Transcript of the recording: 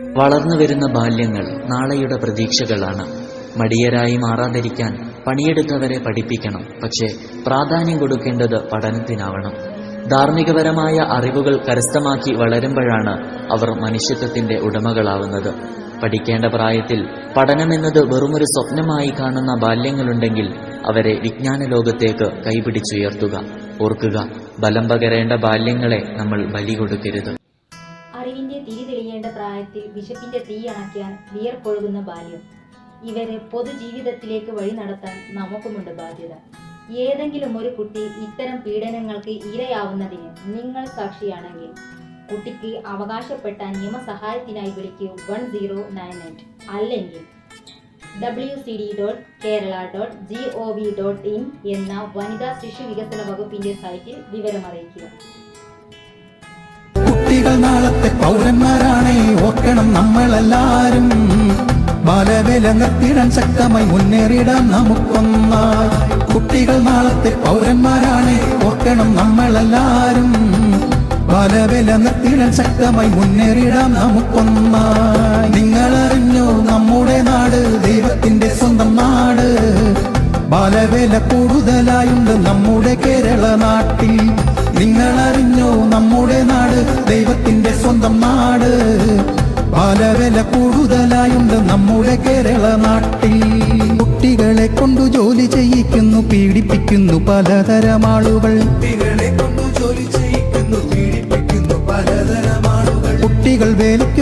വളർന്നു വരുന്ന ബാല്യങ്ങൾ നാളെയുടെ പ്രതീക്ഷകളാണ്. മടിയരായി മാറാതിരിക്കാൻ പണിയെടുത്തവരെ പഠിപ്പിക്കണം. പക്ഷേ പ്രാധാന്യം കൊടുക്കേണ്ടത് പഠനത്തിനാവണം. ധാർമ്മികപരമായ അറിവുകൾ കരസ്ഥമാക്കി വളരുമ്പോഴാണ് അവർ മനുഷ്യത്വത്തിന്റെ ഉടമകളാവുന്നത്. പഠിക്കേണ്ട പ്രായത്തിൽ പഠനമെന്നത് വെറുമൊരു സ്വപ്നമായി കാണുന്ന ബാല്യങ്ങളുണ്ടെങ്കിൽ അവരെ വിജ്ഞാന ലോകത്തേക്ക് കൈപിടിച്ചുയർത്തുക. ഓർക്കുക ബലം പകരേണ്ട ബാല്യങ്ങളെ നമ്മൾ ബലി കൊടുക്കരുത്. അറിവിന്റെ തിരി തെളിയേണ്ട പ്രായത്തിൽ വിശപ്പിന്റെ തീ അണയ്ക്കാൻ വിയർപ്പൊഴുകുന്ന ബാല്യം. ഇവരെ പൊതുജീവിതത്തിലേക്ക് വഴി നടത്താൻ നമുക്കുമുണ്ട് ബാധ്യത. ഏതെങ്കിലും ഒരു കുട്ടി ഇത്തരം പീഡനങ്ങൾക്ക് ഇരയാവുന്നതിന് നിങ്ങൾ സാക്ഷിയാണെങ്കിൽ കുട്ടിക്ക് അവകാശപ്പെട്ട നിയമസഹായത്തിനായി വിളിക്കൂ വൺ സീറോ നയൻ എയ്റ്റ്. അല്ലെങ്കിൽ W C D dot Kerala dot G O V dot in എന്ന വനിതാ ശിശു വികസന വകുപ്പിന്റെ സൈറ്റിൽ വിവരമറിയിക്കുക. കുട്ടികൾ നാളത്തെ പൗരന്മാരാണേ ഓർക്കണം നമ്മളെല്ലാരും. ബാലവേല നിർത്തിടാൻ ശക്തമായി മുന്നേറിടാൻ നമുക്കൊന്നായി. കുട്ടികൾ നാളത്തെ പൗരന്മാരാണേ ഓർക്കണം നമ്മളെല്ലാരും. ബാലവേല നിർത്തിടാൻ ശക്തമായി മുന്നേറിടാൻ നമുക്കൊന്നായി. നിങ്ങളറിഞ്ഞോ നമ്മുടെ നാട് ദൈവത്തിന്റെ സ്വന്തം നാട്. ബാലവേല കൂടുതലായുണ്ട് നമ്മുടെ കേരള നാട്ടിൽ. നിങ്ങളറിഞ്ഞോ നമ്മുടെ നാട് ദൈവത്തിന്റെ സ്വന്തം നാട്. ബാലവേല കൂടുതലായുണ്ട് നമ്മുടെ കേരള നാട്ടിൽ. കുട്ടികളെ കൊണ്ടു ജോലി ചെയ്യിക്കുന്നു പീഡിപ്പിക്കുന്നു പലതരം ആളുകൾ. കുട്ടികളെ കൊണ്ടു ജോലി ചെയ്യിക്കുന്നു.